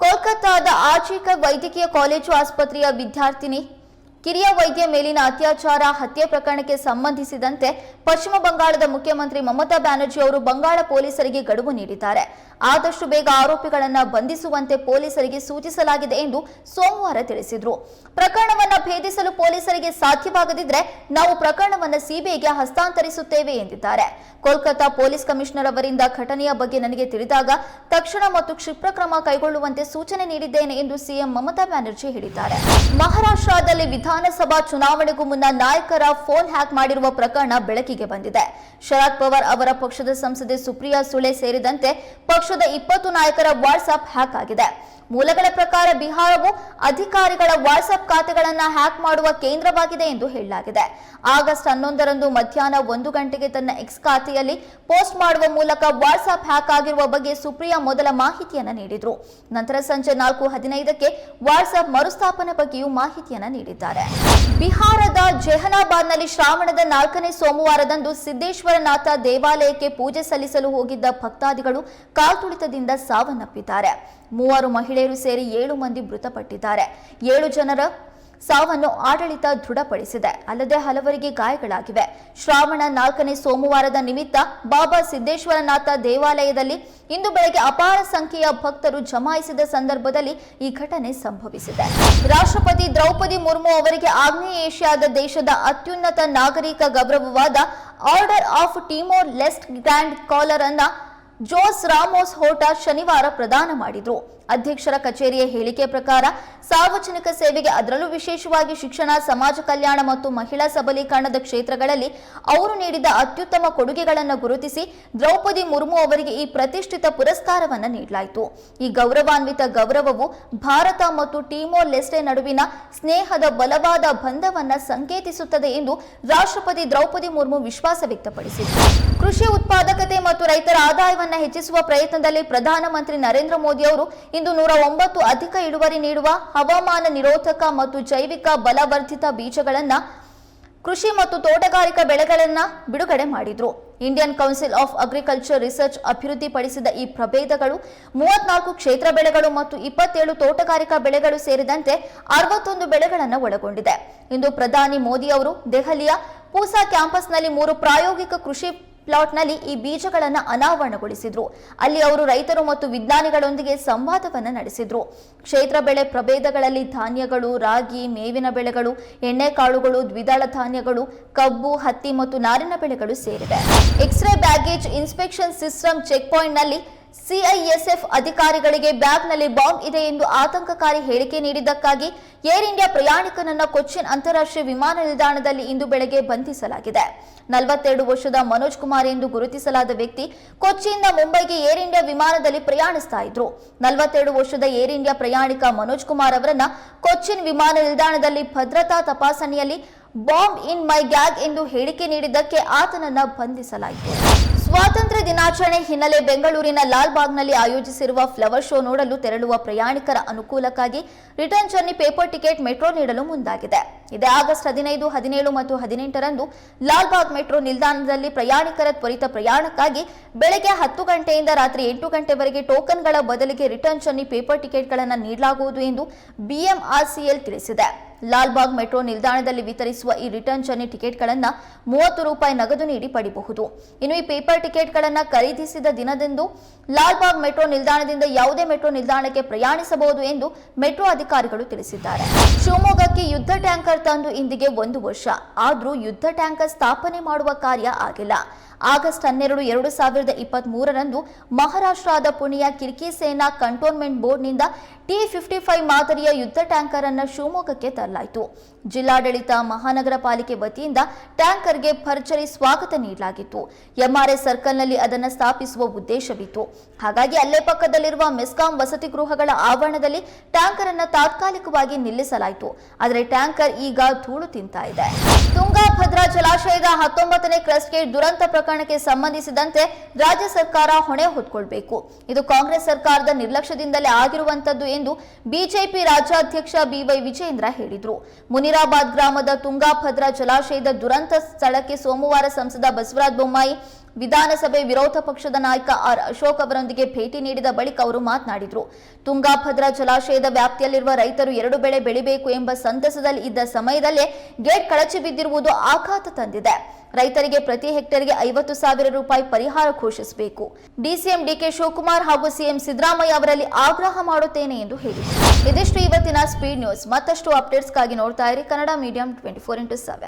ಕೋಲ್ಕತ್ತಾದ ಆರ್ಜಿಕ ವೈದ್ಯಕೀಯ ಕಾಲೇಜು ಆಸ್ಪತ್ರೆಯ ವಿದ್ಯಾರ್ಥಿನಿ ಕಿರಿಯ ವೈದ್ಯ ಮೇಲಿನ ಅತ್ಯಾಚಾರ, ಹತ್ಯೆ ಪ್ರಕರಣಕ್ಕೆ ಸಂಬಂಧಿಸಿದಂತೆ ಪಶ್ಚಿಮ ಬಂಗಾಳದ ಮುಖ್ಯಮಂತ್ರಿ ಮಮತಾ ಬ್ಯಾನರ್ಜಿ ಅವರು ಬಂಗಾಳ ಪೊಲೀಸರಿಗೆ ಗಡುವು ನೀಡಿದ್ದಾರೆ. ಆದಷ್ಟು ಬೇಗ ಆರೋಪಿಗಳನ್ನು ಬಂಧಿಸುವಂತೆ ಪೊಲೀಸರಿಗೆ ಸೂಚಿಸಲಾಗಿದೆ ಎಂದು ಸೋಮವಾರ ತಿಳಿಸಿದರು. ಪ್ರಕರಣವನ್ನು ಭೇದಿಸಲು ಪೊಲೀಸರಿಗೆ ಸಾಧ್ಯವಾಗದಿದ್ರೆ ನಾವು ಪ್ರಕರಣವನ್ನು ಸಿಬಿಐಗೆ ಹಸ್ತಾಂತರಿಸುತ್ತೇವೆ ಎಂದಿದ್ದಾರೆ. ಕೋಲ್ಕತ್ತಾ ಪೊಲೀಸ್ ಕಮಿಷನರ್ ಅವರಿಂದ ಘಟನೆಯ ಬಗ್ಗೆ ನನಗೆ ತಿಳಿದಾಗ ತಕ್ಷಣ ಮತ್ತು ಕ್ಷಿಪ್ರ ಕ್ರಮ ಕೈಗೊಳ್ಳುವಂತೆ ಸೂಚನೆ ನೀಡಿದ್ದೇನೆ ಎಂದು ಸಿಎಂ ಮಮತಾ ಬ್ಯಾನರ್ಜಿ ಹೇಳಿದ್ದಾರೆ. ಮಹಾರಾಷ್ಟ್ರದಲ್ಲಿ ವಿಧಾನಸಭಾ ಚುನಾವಣೆಗೂ ಮುನ್ನ ನಾಯಕರ ಫೋನ್ ಹ್ಯಾಕ್ ಮಾಡಿರುವ ಪ್ರಕರಣ ಬೆಳಕಿಗೆ ಬಂದಿದೆ. ಶರದ್ ಪವಾರ್ ಅವರ ಪಕ್ಷದ ಸಂಸದೆ ಸುಪ್ರಿಯಾ ಸುಳೆ ಸೇರಿದಂತೆ ಪಕ್ಷದ ಇಪ್ಪತ್ತು ನಾಯಕರ ವಾಟ್ಸ್ಆಪ್ ಹ್ಯಾಕ್ ಆಗಿದೆ. ಮೂಲಗಳ ಪ್ರಕಾರ ಬಿಹಾರವು ಅಧಿಕಾರಿಗಳ ವಾಟ್ಸ್ಆಪ್ ಖಾತೆಗಳನ್ನು ಹ್ಯಾಕ್ ಮಾಡುವ ಕೇಂದ್ರವಾಗಿದೆ ಎಂದು ಹೇಳಲಾಗಿದೆ. ಆಗಸ್ಟ್ ಹನ್ನೊಂದರಂದು ಮಧ್ಯಾಹ್ನ ಒಂದು ಗಂಟೆಗೆ ತನ್ನ ಎಕ್ಸ್ ಖಾತೆಯಲ್ಲಿ ಪೋಸ್ಟ್ ಮಾಡುವ ಮೂಲಕ ವಾಟ್ಸ್ಆಪ್ ಹ್ಯಾಕ್ ಆಗಿರುವ ಬಗ್ಗೆ ಸುಪ್ರಿಯಾ ಮೊದಲ ಮಾಹಿತಿಯನ್ನು ನೀಡಿದರು. ನಂತರ ಸಂಜೆ ನಾಲ್ಕು ಹದಿನೈದಕ್ಕೆ ವಾಟ್ಸ್ಆಪ್ ಮರುಸ್ಥಾಪನೆ ಬಗ್ಗೆಯೂ ಮಾಹಿತಿಯನ್ನು ನೀಡಿದ್ದಾರೆ. ಬಿಹಾರದ ಜೆಹನಾಬಾದ್ನಲ್ಲಿ ಶ್ರಾವಣದ ನಾಲ್ಕನೇ ಸೋಮವಾರದಂದು ಸಿದ್ದೇಶ್ವರನಾಥ ದೇವಾಲಯಕ್ಕೆ ಪೂಜೆ ಸಲ್ಲಿಸಲು ಹೋಗಿದ್ದ ಭಕ್ತಾದಿಗಳು ಕಾಲ್ತುಳಿತದಿಂದ ಸಾವನ್ನಪ್ಪಿದ್ದಾರೆ. ಮೂವರು ಮಹಿಳೆಯರು ಸೇರಿ ಏಳು ಮಂದಿ ಮೃತಪಟ್ಟಿದ್ದಾರೆ. ಏಳು ಜನರ ಸಾವನ್ನು ಆಡಳಿತ ದೃಢಪಡಿಸಿದೆ. ಅಲ್ಲದೆ ಹಲವರಿಗೆ ಗಾಯಗಳಾಗಿವೆ. ಶ್ರಾವಣ ನಾಲ್ಕನೇ ಸೋಮವಾರದ ನಿಮಿತ್ತ ಬಾಬಾ ಸಿದ್ದೇಶ್ವರನಾಥ ದೇವಾಲಯದಲ್ಲಿ ಇಂದು ಬೆಳಗ್ಗೆ ಅಪಾರ ಸಂಖ್ಯೆಯ ಭಕ್ತರು ಜಮಾಯಿಸಿದ ಸಂದರ್ಭದಲ್ಲಿ ಈ ಘಟನೆ ಸಂಭವಿಸಿದೆ. ರಾಷ್ಟ್ರಪತಿ ದ್ರೌಪದಿ ಮುರ್ಮು ಅವರಿಗೆ ಆಗ್ನೇಯ ಏಷ್ಯಾದ ದೇಶದ ಅತ್ಯುನ್ನತ ನಾಗರಿಕ ಗೌರವವಾದ order of Timor Leste grand collar ಅನ್ನ ಜೋಸ್ ರಾಮೋಸ್ ಹೋಟಾ ಶನಿವಾರ ಪ್ರದಾನ ಮಾಡಿದ್ರು. ಅಧ್ಯಕ್ಷರ ಕಚೇರಿಯ ಹೇಳಿಕೆ ಪ್ರಕಾರ ಸಾರ್ವಜನಿಕ ಸೇವೆಗೆ ಅದರಲ್ಲೂ ವಿಶೇಷವಾಗಿ ಶಿಕ್ಷಣ, ಸಮಾಜ ಕಲ್ಯಾಣ ಮತ್ತು ಮಹಿಳಾ ಸಬಲೀಕರಣದ ಕ್ಷೇತ್ರಗಳಲ್ಲಿ ಅವರು ನೀಡಿದ ಅತ್ಯುತ್ತಮ ಕೊಡುಗೆಗಳನ್ನು ಗುರುತಿಸಿ ದ್ರೌಪದಿ ಮುರ್ಮು ಅವರಿಗೆ ಈ ಪ್ರತಿಷ್ಠಿತ ಪುರಸ್ಕಾರವನ್ನು ನೀಡಲಾಯಿತು. ಈ ಗೌರವಾನ್ವಿತ ಗೌರವವು ಭಾರತ ಮತ್ತು ಟೀಮೋ ಲೆಸ್ಟೆ ನಡುವಿನ ಸ್ನೇಹದ ಬಲವಾದ ಬಂಧವನ್ನು ಸಂಕೇತಿಸುತ್ತದೆ ಎಂದು ರಾಷ್ಟ್ರಪತಿ ದ್ರೌಪದಿ ಮುರ್ಮು ವಿಶ್ವಾಸ ವ್ಯಕ್ತಪಡಿಸಿದರು. ಕೃಷಿ ಉತ್ಪಾದಕತೆ ಮತ್ತು ರೈತರ ಆದಾಯವನ್ನು ಹೆಚ್ಚಿಸುವ ಪ್ರಯತ್ನದಲ್ಲಿ ಪ್ರಧಾನಮಂತ್ರಿ ನರೇಂದ್ರ ಮೋದಿ ಅವರು ಇಂದು ನೂರ ಒಂಬತ್ತು ಅಧಿಕ ಇಳುವರಿ ನೀಡುವ ಹವಾಮಾನ ನಿರೋಧಕ ಮತ್ತು ಜೈವಿಕ ಬಲವರ್ಧಿತ ಬೀಜಗಳನ್ನು ಕೃಷಿ ಮತ್ತು ತೋಟಗಾರಿಕಾ ಬೆಳೆಗಳನ್ನ ಬಿಡುಗಡೆ ಮಾಡಿದರು. Indian council of agriculture research ಅಭಿವೃದ್ಧಿಪಡಿಸಿದ ಈ ಪ್ರಭೇದಗಳು ಮೂವತ್ನಾಲ್ಕು ಕ್ಷೇತ್ರ ಬೆಳೆಗಳು ಮತ್ತು ಇಪ್ಪತ್ತೇಳು ತೋಟಗಾರಿಕಾ ಬೆಳೆಗಳು ಸೇರಿದಂತೆ ಅರವತ್ತೊಂದು ಬೆಳೆಗಳನ್ನು ಒಳಗೊಂಡಿದೆ. ಇಂದು ಪ್ರಧಾನಿ ಮೋದಿ ಅವರು ದೆಹಲಿಯ ಪೂಸಾ ಕ್ಯಾಂಪಸ್ನಲ್ಲಿ ಮೂರು ಪ್ರಾಯೋಗಿಕ ಕೃಷಿ ಪ್ಲಾಟ್ನಲ್ಲಿ ಈ ಬೀಜಗಳನ್ನು ಅನಾವರಣಗೊಳಿಸಿದ್ರು. ಅಲ್ಲಿ ಅವರು ರೈತರು ಮತ್ತು ವಿಜ್ಞಾನಿಗಳೊಂದಿಗೆ ಸಂವಾದವನ್ನು ನಡೆಸಿದ್ರು. ಕ್ಷೇತ್ರ ಬೆಳೆ ಪ್ರಭೇದಗಳಲ್ಲಿ ಧಾನ್ಯಗಳು, ರಾಗಿ, ಮೇವಿನ ಬೆಳೆಗಳು ಎಣ್ಣೆಕಾಳುಗಳು ದ್ವಿದಳ ಧಾನ್ಯಗಳು, ಕಬ್ಬು, ಹತ್ತಿ ಮತ್ತು ನಾರಿನ ಬೆಳೆಗಳು ಸೇರಿವೆ. X ray baggage inspection system check ಪಾಯಿಂಟ್ನಲ್ಲಿ ಸಿಐಎಸ್ಎಫ್ ಅಧಿಕಾರಿಗಳಿಗೆ ಬ್ಯಾಗ್ನಲ್ಲಿ ಬಾಂಬ್ ಇದೆ ಎಂದು ಆತಂಕಕಾರಿ ಹೇಳಿಕೆ ನೀಡಿದ್ದಕ್ಕಾಗಿ ಏರ್ ಇಂಡಿಯಾ ಪ್ರಯಾಣಿಕನನ್ನ ಕೊಚ್ಚಿನ್ ಅಂತಾರಾಷ್ಟ್ರೀಯ ವಿಮಾನ ನಿಲ್ದಾಣದಲ್ಲಿ ಇಂದು ಬೆಳಗ್ಗೆ ಬಂಧಿಸಲಾಗಿದೆ. ನಲವತ್ತೆರಡು ವರ್ಷದ ಮನೋಜ್ ಕುಮಾರ್ ಎಂದು ಗುರುತಿಸಲಾದ ವ್ಯಕ್ತಿ ಕೊಚ್ಚಿಯಿಂದ ಮುಂಬೈಗೆ ಏರ್ ಇಂಡಿಯಾ ವಿಮಾನದಲ್ಲಿ ಪ್ರಯಾಣಿಸ್ತಾ ಇದ್ರು. ನಲವತ್ತೆರಡು ವರ್ಷದ ಏರ್ ಇಂಡಿಯಾ ಪ್ರಯಾಣಿಕ ಮನೋಜ್ ಕುಮಾರ್ ಅವರನ್ನ ಕೊಚ್ಚಿನ್ ವಿಮಾನ ನಿಲ್ದಾಣದಲ್ಲಿ ಭದ್ರತಾ ತಪಾಸಣೆಯಲ್ಲಿ ಬಾಂಬ್ ಇನ್ ಮೈ ಗ್ಯಾಗ್ ಎಂದು ಹೇಳಿಕೆ ನೀಡಿದ್ದಕ್ಕೆ ಆತನನ್ನ ಬಂಧಿಸಲಾಯಿತು. ಸ್ವಾತಂತ್ರ್ಯ ದಿನಾಚರಣೆ ಹಿನ್ನೆಲೆ ಬೆಂಗಳೂರಿನ ಲಾಲ್ಬಾಗ್ನಲ್ಲಿ ಆಯೋಜಿಸಿರುವ ಫ್ಲವರ್ ಶೋ ನೋಡಲು ತೆರಳುವ ಪ್ರಯಾಣಿಕರ ಅನುಕೂಲಕ್ಕಾಗಿ return journey paper ticket metro ನೀಡಲು ಮುಂದಾಗಿದೆ. ಇದೇ ಆಗಸ್ಟ್ ಹದಿನೈದು, ಹದಿನೇಳು ಮತ್ತು ಹದಿನೆಂಟರಂದು ಲಾಲ್ಬಾಗ್ ಮೆಟ್ರೋ ನಿಲ್ದಾಣದಲ್ಲಿ ಪ್ರಯಾಣಿಕರ ತ್ವರಿತ ಪ್ರಯಾಣಕ್ಕಾಗಿ ಬೆಳಗ್ಗೆ ಹತ್ತು ಗಂಟೆಯಿಂದ ರಾತ್ರಿ ಎಂಟು ಗಂಟೆವರೆಗೆ ಟೋಕನ್ಗಳ ಬದಲಿಗೆ ರಿಟರ್ನ್ ಚನ್ನಿ ಪೇಪರ್ ಟಿಕೆಟ್ಗಳನ್ನು ನೀಡಲಾಗುವುದು ಎಂದು ಬಿಎಂಆರ್ಸಿಎಲ್ ತಿಳಿಸಿದೆ. ಲಾಲ್ಬಾಗ್ ಮೆಟ್ರೋ ನಿಲ್ದಾಣದಲ್ಲಿ ವಿತರಿಸುವ ಈ ರಿಟರ್ನ್ ಚನ್ನಿ ಟಿಕೆಟ್ಗಳನ್ನು ಮೂವತ್ತು ರೂಪಾಯಿ ನಗದು ನೀಡಿ ಪಡೆಯಬಹುದು ಇನ್ನು ಈ ಪೇಪರ್ ಟಿಕೆಟ್ಗಳನ್ನು ಖರೀದಿಸಿದ ದಿನದಂದು ಲಾಲ್ಬಾಗ್ ಮೆಟ್ರೋ ನಿಲ್ದಾಣದಿಂದ ಯಾವುದೇ ಮೆಟ್ರೋ ನಿಲ್ದಾಣಕ್ಕೆ ಪ್ರಯಾಣಿಸಬಹುದು ಎಂದು ಮೆಟ್ರೋ ಅಧಿಕಾರಿಗಳು ತಿಳಿಸಿದ್ದಾರೆ. ಶಿವಮೊಗ್ಗಕ್ಕೆ ಯುದ್ಧ ಟ್ಯಾಂಕರ್ ತಂದು ಇಂದಿಗೆ ಒಂದು ವರ್ಷ. ಆದರೂ ಯುದ್ಧ ಟ್ಯಾಂಕರ್ ಸ್ಥಾಪನೆ ಮಾಡುವ ಕಾರ್ಯ ಆಗಿಲ್ಲ. ಆಗಸ್ಟ್ ಹನ್ನೆರಡು, ಎರಡು ಸಾವಿರದ ಇಪ್ಪತ್ತ್ ಮೂರರಂದು ಮಹಾರಾಷ್ಟ್ರದ ಪುಣೆಯ ಕಿರ್ಕಿ ಸೇನಾ ಕಂಟೋನ್ಮೆಂಟ್ ಬೋರ್ಡ್ನಿಂದ ಟಿ ಫಿಫ್ಟಿ ಫೈವ್ ಮಾದರಿಯ ಯುದ್ಧ ಟ್ಯಾಂಕರ್ ಅನ್ನು ಶಿವಮೊಗ್ಗಕ್ಕೆ ತರಲಾಯಿತು. ಜಿಲ್ಲಾಡಳಿತ ಮಹಾನಗರ ಪಾಲಿಕೆ ವತಿಯಿಂದ ಟ್ಯಾಂಕರ್ಗೆ ಭರ್ಜರಿ ಸ್ವಾಗತ ನೀಡಲಾಗಿತ್ತು. ಎಂಆರ್ಎಸ್ ಸರ್ಕಲ್ನಲ್ಲಿ ಅದನ್ನು ಸ್ಥಾಪಿಸುವ ಉದ್ದೇಶವಿತ್ತು. ಹಾಗಾಗಿ ಅಲ್ಲೇ ಪಕ್ಕದಲ್ಲಿರುವ ಮೆಸ್ಕಾಂ ವಸತಿ ಗೃಹಗಳ ಆವರಣದಲ್ಲಿ ಟ್ಯಾಂಕರ್ ಅನ್ನು ತಾತ್ಕಾಲಿಕವಾಗಿ ನಿಲ್ಲಿಸಲಾಯಿತು. ಆದರೆ ಟ್ಯಾಂಕರ್ ಈಗ ಧೂಳು ತಿಂತಾ ಇದೆ. ತುಂಗಾಭದ್ರಾ ಜಲಾಶಯದ ಹತ್ತೊಂಬತ್ತನೇ ಕ್ರಸ್ಟ್ಗೆ ದುರಂತ ದುರಂತ ಪ್ರಕರಣಕ್ಕೆ ಸಂಬಂಧಿಸಿದಂತೆ ರಾಜ್ಯ ಸರ್ಕಾರ ಹೊಣೆ ಹೊತ್ಕೊಳ್ಬೇಕು. ಇದು ಕಾಂಗ್ರೆಸ್ ಸರ್ಕಾರದ ನಿರ್ಲಕ್ಷ್ಯದಿಂದಲೇ ಆಗಿರುವಂತದ್ದು ಎಂದು ಬಿಜೆಪಿ ರಾಜ್ಯಾಧ್ಯಕ್ಷ ಬಿವೈ ವಿಜೇಂದ್ರ ಹೇಳಿದರು. ಮುನಿರಾಬಾದ್ ಗ್ರಾಮದ ತುಂಗಾಭದ್ರಾ ಜಲಾಶಯದ ದುರಂತ ಸ್ಥಳಕ್ಕೆ ಸೋಮವಾರ ಸಂಸದ ಬಸವರಾಜ ಬೊಮ್ಮಾಯಿ, ವಿಧಾನಸಭೆ ವಿರೋಧ ಪಕ್ಷದ ನಾಯಕ ಆರ್ ಅಶೋಕ್ ಅವರೊಂದಿಗೆ ಭೇಟಿ ನೀಡಿದ ಬಳಿಕ ಅವರು ಮಾತನಾಡಿದರು. ತುಂಗಾಭದ್ರಾ ಜಲಾಶಯದ ವ್ಯಾಪ್ತಿಯಲ್ಲಿರುವ ರೈತರು ಎರಡು ಬೆಳೆ ಬೆಳಿಬೇಕು ಎಂಬ ಸಂತಸದಲ್ಲಿ ಇದ್ದ ಸಮಯದಲ್ಲೇ ಗೇಟ್ ಕಳಚಿ ಬಿದ್ದಿರುವುದು ಆಘಾತ ತಂದಿದೆ. ರೈತರಿಗೆ ಪ್ರತಿ ಹೆಕ್ಟೇರ್ಗೆ ಐವತ್ತು ಸಾವಿರ ರೂಪಾಯಿ ಪರಿಹಾರ ಘೋಷಿಸಬೇಕು. ಡಿಸಿಎಂ ಡಿಕೆ ಶಿವಕುಮಾರ್ ಹಾಗೂ ಸಿಎಂ ಸಿದ್ದರಾಮಯ್ಯ ಅವರಲ್ಲಿ ಆಗ್ರಹ ಮಾಡುತ್ತೇನೆ ಎಂದು ಹೇಳಿದರು. ಇದಿಷ್ಟು ಇವತ್ತಿನ ಸ್ಪೀಡ್ ನ್ಯೂಸ್ ಮತ್ತಷ್ಟು ಅಪ್ಡೇಟ್ಸ್ಗಾಗಿ ನೋಡ್ತಾ ಇರಿ Kannada medium twenty four into seven